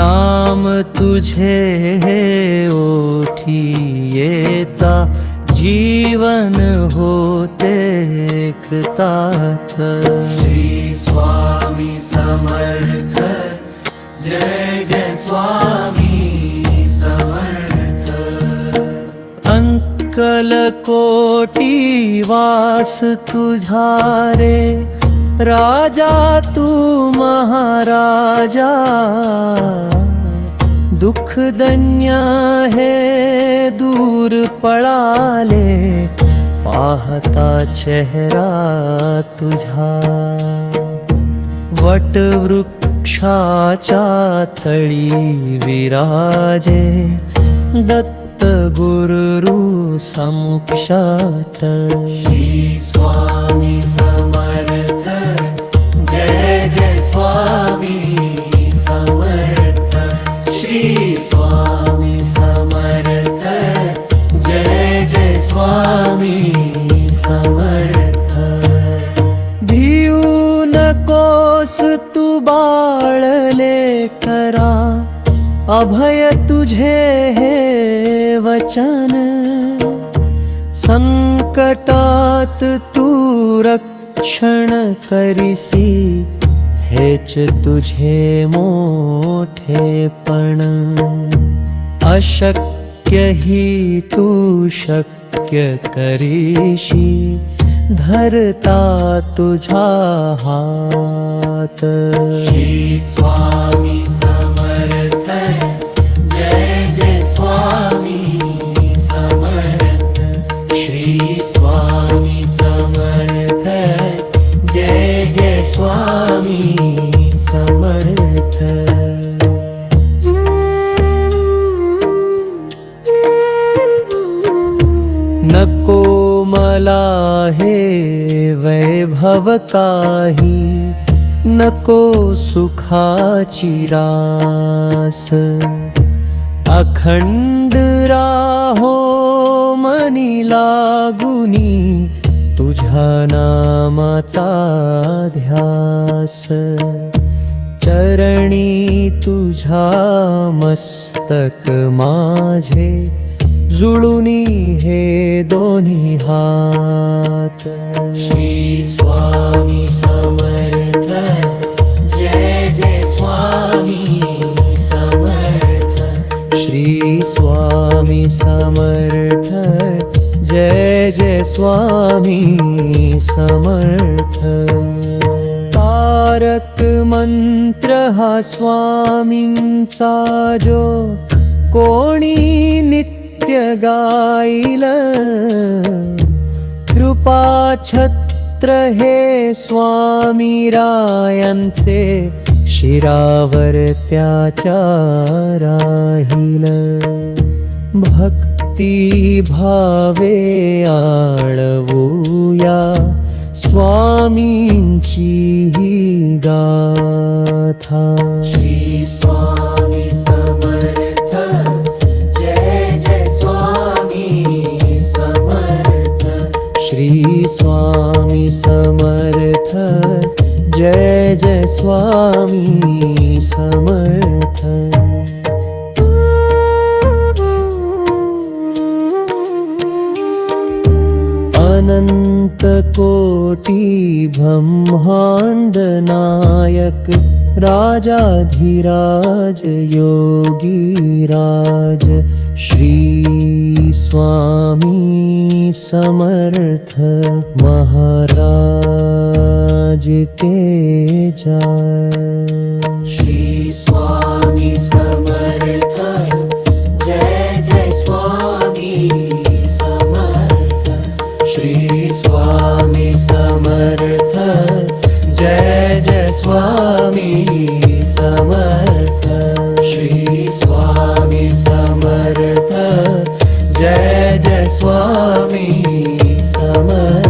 नाम तुझे ओठी येता जीवन होते कृतार्थ श्री स्वामी समर्थ जय जय स्वामी समर्थ। अंकल कोटी वास तुझारे राजा तू महाराजा। दुख दन्य हे दूर पळाले पाहता चेहरा तुझा। वटवृक्षाच्या तळी विराजे। दत्त गुरु समुक्षात। श्री स्वामी। बाळले करा अभय तुझे हे वचन. संकटात तू रक्षण करिसी. हेच तुझे मोठेपण अशक्य ही तू शक्य करीशी धरता तुझा हात. श्री स्वामी समर्थ. जय जय स्वामी समर्थ. श्री स्वामी समर्थ. जय जय स्वामी समर्थ. नको मला हे वैभव काही नको सुखाची रास अखंड राहो मनी लागुनी तुझ्या नामाचा ध्यास। चरणी तुझा मस्तक माझे जुळुनी हे दोन्ही हात. श्री स्वामी समर्थ जय जय स्वामी समर्थ. श्री स्वामी समर्थ जय जय स्वामी समर्थ. तारक मंत्र हा स्वामींचा जो कोणी नित्य गाईल कृपा छत्र हे स्वामी रायांचे शिरावर त्याच्या राहील भक्ती भावे स्वामींची ही गाथा समर्थ अनंत कोटी ब्रह्मांड नायक राजाधिराज योगी राज श्री स्वामी समर्थ महाराज के जय स्वामी समर्थ। श्री स्वामी समर्थ। जय जय स्वामी समर्थ।